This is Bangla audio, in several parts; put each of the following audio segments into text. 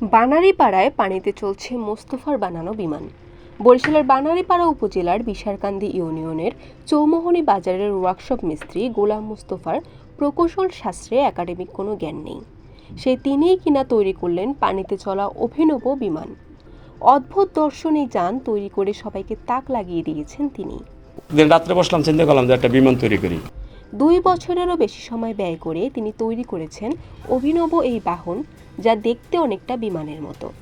বানারীপাড়ায় পানিতে চলছে মোস্তফার বানানো বিমান। বরিশালের বানারীপাড়া উপজেলার বিশারকান্দি ইউনিয়নের চৌমোহনী বাজারের ওয়ার্কশপ মিস্ত্রি গোলাম মোস্তফার প্রকৌশল শাস্ত্রে একাডেমিক কোনো জ্ঞান নেই। সেই তিনিই কিনা তৈরি করলেন পানিতে চলা অভিনব বিমান। অদ্ভুত দর্শনী যান তৈরি করে সবাইকে তাক লাগিয়ে দিয়েছেন তিনি। দিন রাত্রে বসলাম চিন্তা করলাম যে একটা বিমান তৈরি করি। দুই বছরেরও বেশি সময় ব্যয় করে তিনি তৈরি করেছেন অভিনব এই বাহন যা দেখতে অনেকটা বিমানের মতো।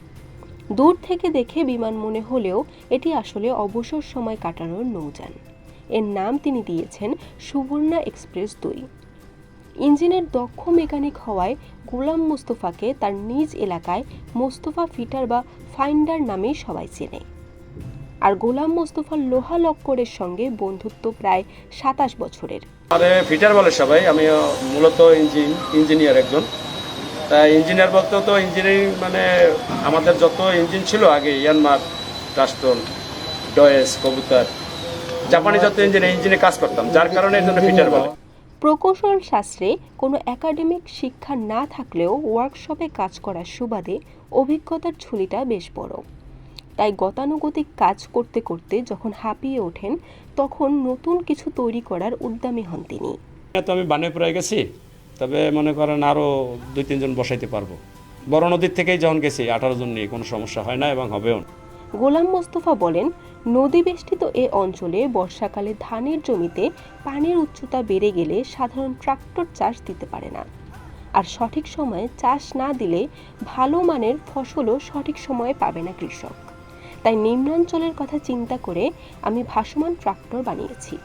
দূর থেকে দেখে বিমান মনে হলেও এটি আসলে অবসর সময় কাটানোর নৌযান। এর নাম তিনি দিয়েছেন সুবর্ণা এক্সপ্রেস দুই। ইঞ্জিনের দক্ষ মেকানিক হওয়ায় গোলাম মোস্তফাকে তার নিজ এলাকায় মোস্তফা ফিটার বা ফাইন্ডার নামেই সবাই চেনে। আর গোলাম মোস্তফার লোহা লক্করের সঙ্গে বন্ধুত্ব প্রায় সাতাশ বছরের। ফিটার বলে সবাই আমি মূলত ইঞ্জিন, ইঞ্জিনিয়ার একজন। তা ইঞ্জিনিয়ার বলতে তো ইঞ্জিনিয়ারিং মানে আমাদের যত ইঞ্জিন ছিল আগে ইয়ানমার টাস্টন ডয়েস কবুতর জাপানি যত ইঞ্জিন ইঞ্জিনে কাজ করতাম যার কারণে এর জন্য ফিটার বলে। প্রকৌশল শাস্ত্রে কোনো একাডেমিক শিক্ষা না থাকলেও ওয়ার্কশপে কাজ করার সুবাদে অভিজ্ঞতার ঝুলিটা বেশ বড়। তাই গতানুগতিক কাজ করতে করতে যখন হাঁপিয়ে ওঠেন তখন নতুন কিছু তৈরি করার উদ্যমী হন তিনি। তো আমি বানেপুরায় গেছি। তবে মনে করেন আরও দুই, তিনজন বসাইতে পারব। বড় নদীর থেকেই যখন গেছি, আঠারো জন নিয়ে কোনো সমস্যা হয় না এবং হবেও না। গোলাম মোস্তফা বলেন, নদী বেষ্টিত এ অঞ্চলে বর্ষাকালে ধানের জমিতে পানির উচ্চতা বেড়ে গেলে সাধারণ ট্রাক্টর চাষ দিতে পারে না। আর সঠিক সময়ে চাষ না দিলে ভালো মানের ফসলও সঠিক সময়ে পাবে না কৃষক। তাই নিম্নাঞ্চলের কথা চিন্তা করে আমি ভাসমান ট্রাক্টর বানিয়েছি।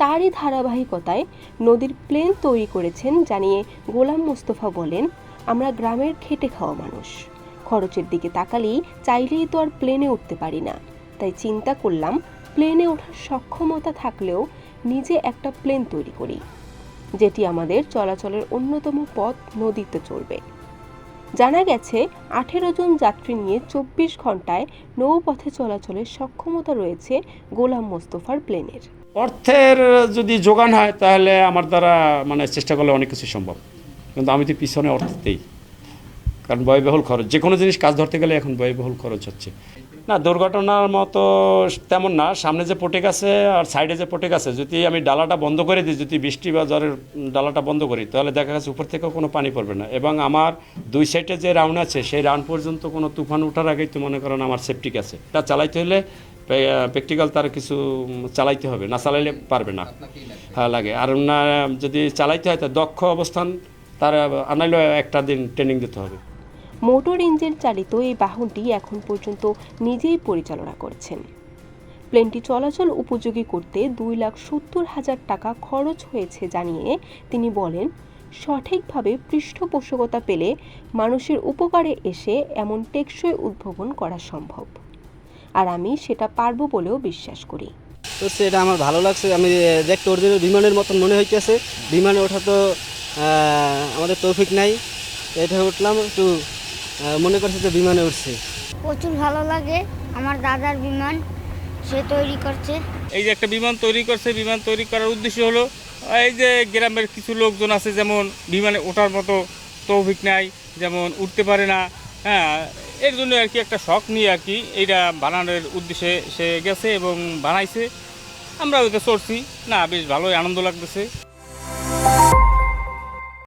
তারই ধারাবাহিকতায় নদীর প্লেন তৈরি করেছেন জানিয়ে গোলাম মোস্তফা বলেন, আমরা গ্রামের খেটে খাওয়া মানুষ। খরচের দিকে তাকালেই চাইলেই তো আর প্লেনে উঠতে পারি না। তাই চিন্তা করলাম, প্লেনে ওঠার সক্ষমতা থাকলেও নিজে একটা প্লেন তৈরি করি, যেটি আমাদের চলাচলের অন্যতম পথ নদীতে চলবে জানা গেছে, আঠেরো জন যাত্রী নিয়ে চব্বিশ ঘন্টায় নৌপথে চলাচলের সক্ষমতা রয়েছে গোলাম মোস্তফার প্লেনের। অর্থের যদি যোগান হয়, তাহলে আমার দ্বারা মানে চেষ্টা করলে অনেক কিছু সম্ভব। কিন্তু আমি তো পিছনে অর্থ দেই কারণ ব্যয়বহুল খরচ যে কোনো জিনিস কাজ ধরতে গেলে এখন ব্যয়বহুল খরচ হচ্ছে। না, দুর্ঘটনার মতো তেমন না, সামনে যে পটেক আছে আর সাইডে যে পটেক আছে যদি আমি ডালাটা বন্ধ করে দিই, যদি বৃষ্টি বা জ্বরের ডালাটা বন্ধ করি, তাহলে দেখা গেছে উপর থেকেও কোনো পানি পড়বে না। এবং আমার দুই সাইডে যে রাউন্ড আছে, সেই রাউন্ড পর্যন্ত কোনো তুফান ওঠার আগেই তো মনে করেন আমার সেফটিক আছে তা চালাইতে হলে প্র্যাকটিক্যাল তার কিছু চালাইতে হবে। না চালাইলে পারবে না। হ্যাঁ লাগে। আর না যদি চালাইতে হয়, তা দক্ষ অবস্থান তার আনাইলে একটা দিন ট্রেনিং দিতে হবে। মোটর ইঞ্জিন চালিত এই বাহনটি এখন পর্যন্ত নিজেই পরিচালনা করছেন। প্লেনটি চলাচল উপযোগী করতে দুই লাখ সত্তর হাজার টাকা খরচ হয়েছে জানিয়ে তিনি বলেন, সঠিকভাবে পৃষ্ঠপোষকতা পেলে মানুষের উপকারে এসে এমন টেকসই উদ্ভাবন করা সম্ভব। আর আমি সেটা পারব বলেও বিশ্বাস করি। তো সেটা আমার ভালো লাগছে আমি দেখতে অরিজিনাল বিমানের মতন মনে হইতেছে। বিমানে ওঠা তো আমাদের তৌফিক নাই। এটা উঠলাম একটু মনে করছে যে বিমানে উঠছে। প্রচুর ভালো লাগে আমার দাদার বিমান সে তৈরি করছে। এই যে একটা বিমান তৈরি করছে বিমান তৈরি করার উদ্দেশ্য হলো এই যে গ্রামের কিছু লোকজন আছে যেমন বিমানে ওঠার মতো তৌফিক নাই যেমন উঠতে পারে না হ্যাঁ এর জন্য আর কি একটা শখ নিয়ে আর কি এইটা বানানোর উদ্দেশ্যে সে গেছে এবং বানাইছে। আমরা ওইটা চড়ছি। না, বেশ ভালোই আনন্দ লাগতেছে।